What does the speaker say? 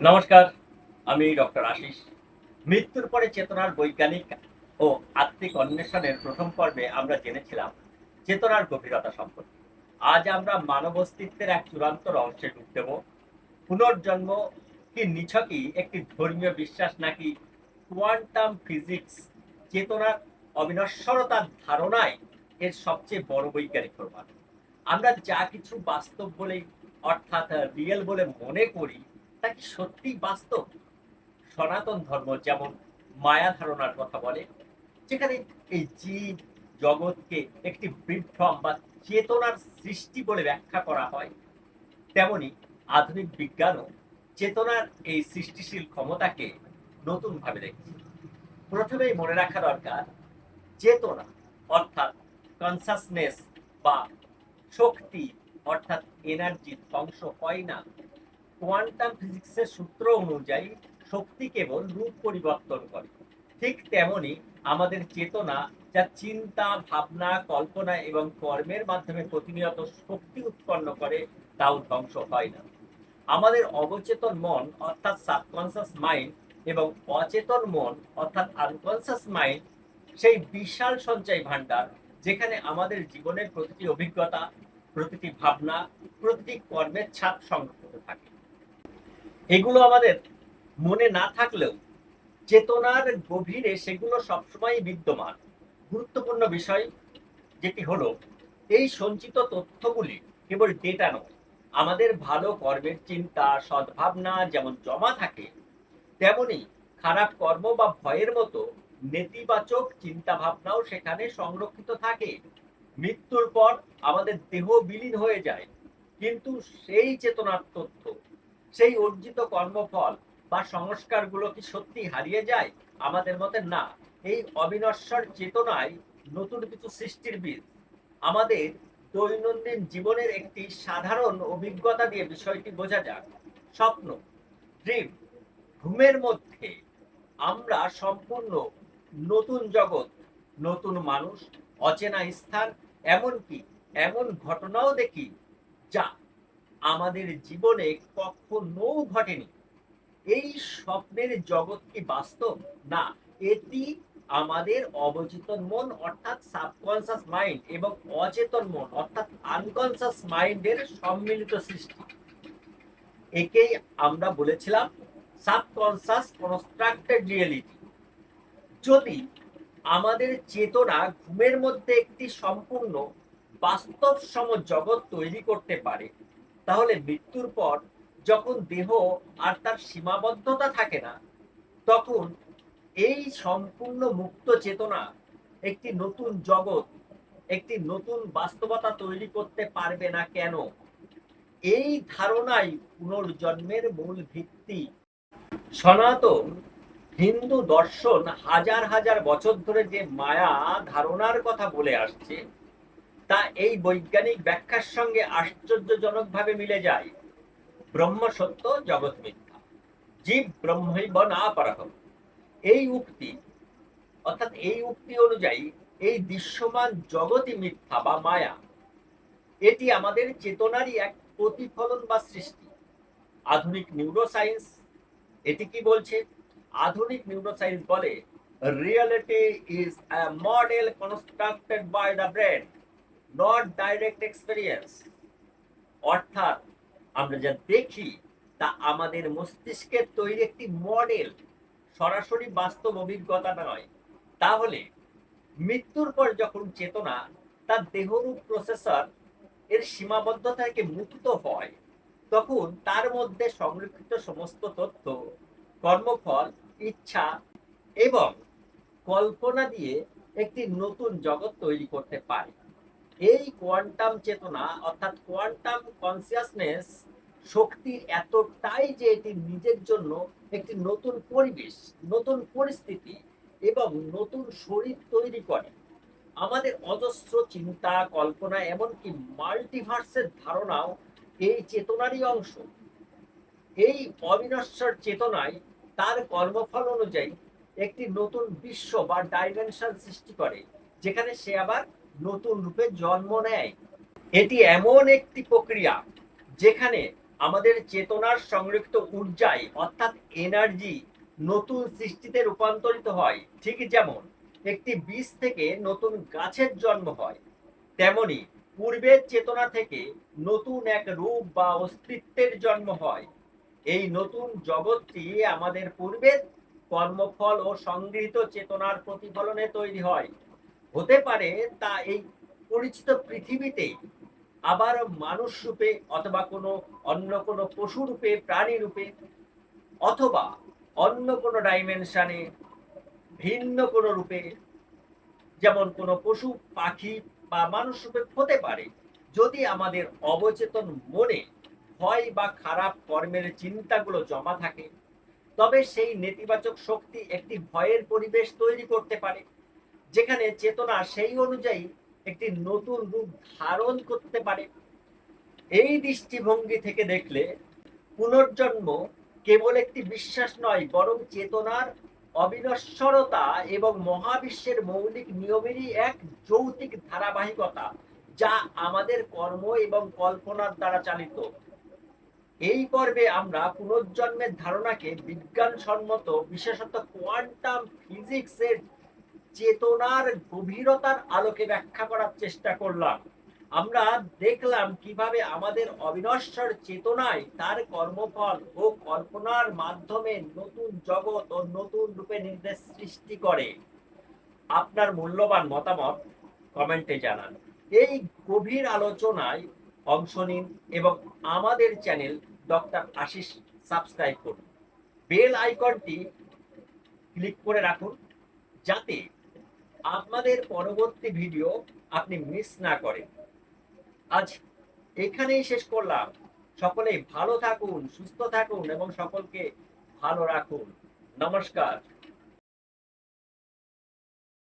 নমস্কার, আমি ডক্টর আশিস। মৃত্যুর পরে চেতনার বৈজ্ঞানিক ও আত্মিক অন্বেষণের প্রথম পর্বে আমরা জেনেছিলাম চেতনার গভীরতা সম্পর্কে। আজ আমরা মানব অস্তিত্বের এক চূড়ান্ত রহস্যে ডুব দেব। পুনর্জন্ম কি নিছকই একটি ধর্মীয় বিশ্বাস নাকি কোয়ান্টাম ফিজিক্স চেতনার অবিনশ্বরতার ধারণায় এর সবচেয়ে বড় বৈজ্ঞানিক প্রমাণ? আমরা যা কিছু বাস্তব বলে অর্থাৎ রিয়েল বলে মনে করি তা কি সত্যি বাস্তব? সনাতন ধর্ম যেমন মায়া ধারণার কথা বলে, যেখানে এই জীব জগৎকে একটি বিভ্রম বা চেতনার সৃষ্টি বলে ব্যাখ্যা করা হয়, তেমনি আধুনিক বিজ্ঞানও চেতনার এই সৃষ্টিশীল ক্ষমতাকে নতুনভাবে দেখছে। প্রথমেই মনে রাখা দরকার, চেতনা অর্থাৎ কনসাসনেস বা শক্তি অর্থাৎ এনার্জি ধ্বংস হয় না। কোয়ান্টাম ফিজিক্সের সূত্র অনুযায়ী শক্তি কেবল রূপ পরিবর্তন করে। ঠিক তেমনি আমাদের চেতনা যা চিন্তা, ভাবনা, কল্পনা এবং কর্মের মাধ্যমে প্রতিনিয়ত শক্তি উৎপন্ন করে, তাও ধ্বংস হয় না। আমাদের অবচেতন মন অর্থাৎ সাবকনসিয়াস মাইন্ড এবং অচেতন মন অর্থাৎ আনকনসিয়াস মাইন্ড সেই বিশাল সঞ্চয় ভান্ডার যেখানে আমাদের জীবনের প্রতিটি অভিজ্ঞতা, প্রতিটি ভাবনা, প্রতিটি কর্মের ছাপ সংরক্ষিত থাকে। এগুলো আমাদের মনে না থাকলেও চেতনার গভীরে সেগুলো সবসময় বিদ্যমান। গুরুত্বপূর্ণ বিষয় যেটি হলো, এই সঞ্চিত তথ্যগুলি কেবল ডেটা নয়, আমাদের ভালো কর্মের চিন্তা, সদ্ভাবনা যেমন জমা থাকে, তেমনি খারাপ কর্ম বা ভয়ের মতো নেতিবাচক চিন্তা ভাবনাও সেখানে সংরক্ষিত থাকে। মৃত্যুর পর আমাদের দেহ বিলীন হয়ে যায়, কিন্তু সেই চেতনার তথ্য সেই অর্জিত কর্মফল বা সংস্কারগুলো কি সত্যি হারিয়ে যায়? আমাদের মতে না। এই অবিনশ্বর চেতনায় নতুন কিছু সৃষ্টির বীজ। আমাদের দৈনন্দিন জীবনের একটি সাধারণ অভিজ্ঞতা দিয়ে বিষয়টি বোঝা যাক। স্বপ্ন ড্রিম ঘুমের মধ্যে আমরা সম্পূর্ণ নতুন জগৎ, নতুন মানুষ, অচেনা স্থান, এমনকি এমন ঘটনাও দেখি যা আমাদের জীবনে কখনো ঘটেনি। এই স্বপ্নের জগৎ কি বাস্তব? না, এটি আমাদের অবচেতন মন, অর্থাৎ সাবকনসিয়াস মাইন্ড এবং অচেতন মন, অর্থাৎ আনকনসিয়াস মাইন্ডের সম্মিলিত সৃষ্টি। একেই আমরা বলেছিলাম সাবকনসিয়াস কনস্ট্রাক্টেড রিয়েলিটি যদি আমাদের চেতনা ঘুমের মধ্যে একটি সম্পূর্ণ বাস্তব সম জগৎ তৈরি করতে পারে তাহলে মৃত্যুর পর যখন দেহ আর তার সীমাবদ্ধতা থাকে না, তখন এই সম্পূর্ণ মুক্ত চেতনা একটি নতুন জগৎ, একটি নতুন বাস্তবতা তৈরি করতে পারবে না কেন? এই ধারণাই পুনর্জন্মের মূল ভিত্তি। সনাতন হিন্দু দর্শন হাজার হাজার বছর ধরে যে মায়া ধারণার কথা বলে আসছে তা এই বৈজ্ঞানিক ব্যাখ্যার সঙ্গে আশ্চর্যজনকভাবে মিলে যায়। ব্রহ্ম সত্য, জগৎ মিথ্যা। জীব ব্রহ্মৈব না পরহম। এই উক্তি, অর্থাৎ এই উক্তি অনুযায়ী এই দৃশ্যমান জগৎই মিথ্যা বা মায়া। এটি আমাদের চেতনারই এক প্রতিফলন বা সৃষ্টি। আধুনিক নিউরোসায়েন্স এটি কি বলছে? আধুনিক নিউরোসায়েন্স বলে reality is model constructed by the brain not direct experience. অর্থাৎ আমরা যা দেখি তা আমাদের মস্তিষ্কের তৈরি একটি মডেল সরাসরি বাস্তব অভিজ্ঞতা নয়। তাহলে মৃত্যুর পর যখন চেতনা তার দেহরূপ প্রসেসর এর সীমাবদ্ধতা থেকে মুক্ত হয়, তখন তার মধ্যে সংরক্ষিত সমস্ত তথ্য, কর্মফল, ইচ্ছা এবং কল্পনা দিয়ে একটি নতুন জগৎ তৈরি করতে পারে। এই কোয়ান্টাম চেতনা অর্থাৎ কোয়ান্টাম কনসিয়াসনেস শক্তির এতটাই যে এটি নিজের জন্য একটি নতুন পরিবেশ, নতুন পরিস্থিতি এবং নতুন শরীর তৈরি করে। আমাদের অজস্র চিন্তা, কল্পনা, এমনকি মাল্টিভার্সের ধারণাও এই চেতনারই অংশ। এই অবিনশ্বর চেতনায় তার কর্মফল অনুযায়ী একটি নতুন বিশ্ব বা ডাইমেনশন সৃষ্টি করে, যেখানে সে আবার নতুন রূপে জন্ম নেয়। এটি এমন একটি প্রক্রিয়া যেখানে আমাদের চেতনার সংরক্ষিত ঊর্জায়, অর্থাৎ এনার্জি নতুন সৃষ্টিতে রূপান্তরিত হয়। ঠিক যেমন, একটি বীজ থেকে নতুন গাছের জন্ম হয়, তেমনি পূর্বের চেতনা থেকে নতুন এক রূপ বা অস্তিত্বের জন্ম হয়। এই নতুন জগৎটি আমাদের পূর্বের কর্মফল ও সংগৃহীত চেতনার প্রতিফলনে তৈরি হয়। হতে পারে তা এই পরিচিত পৃথিবীতে আবার মানুষ রূপে অথবা কোনো অন্য কোনো পশু রূপে, প্রাণী রূপে অথবা অন্য কোনো ডাইমেনশানে ভিন্ন কোনো রূপে যেমন কোনো পশু, পাখি বা মানুষ রূপে হতে পারে। যদি আমাদের অবচেতন মনে ভয় বা খারাপ কর্মের চিন্তাগুলো জমা থাকে, তবে সেই নেতিবাচক শক্তি একটি ভয়ের পরিবেশ তৈরি করতে পারে। যেখানে চেতনা সেই অনুযায়ী একটি নতুন রূপ ধারণ করতে পারে। এই দৃষ্টিভঙ্গি থেকে দেখলে পুনর্জন্ম কেবল একটি বিশ্বাস নয়, বরং চেতনার অবিনশ্বরতা এবং মহাবিশ্বের মৌলিক নিয়মেরই এক যৌতিক ধারাবাহিকতা যা আমাদের কর্ম এবং কল্পনার দ্বারা চালিত। এই পর্বে আমরা পুনর্জন্মের ধারণাকে বিজ্ঞানসম্মত, বিশেষত কোয়ান্টাম ফিজিক্সের চেতনার গভীরতার আলোকে ব্যাখ্যা করার চেষ্টা করলাম। আমরা দেখলাম কীভাবে আমাদের অবিনশ্বর চেতনায় তার কর্মফল ও কল্পনার মাধ্যমে নতুন জগৎ ও নতুন রূপে নির্দেশ সৃষ্টি করে। আপনার মূল্যবান মতামত কমেন্টে জানান। এই গভীর আলোচনায় অংশ নিন এবং আমাদের চ্যানেল ডক্টর আশিস সাবস্ক্রাইব করুন। বেল আইকনটি ক্লিক করে রাখুন যাতে আপনাদের পরবর্তী ভিডিও আপনি মিস না করেন। আজ এখানেই শেষ করলাম। সকলেই ভালো থাকুন, সুস্থ থাকুন এবং সকলকে ভালো রাখুন। নমস্কার।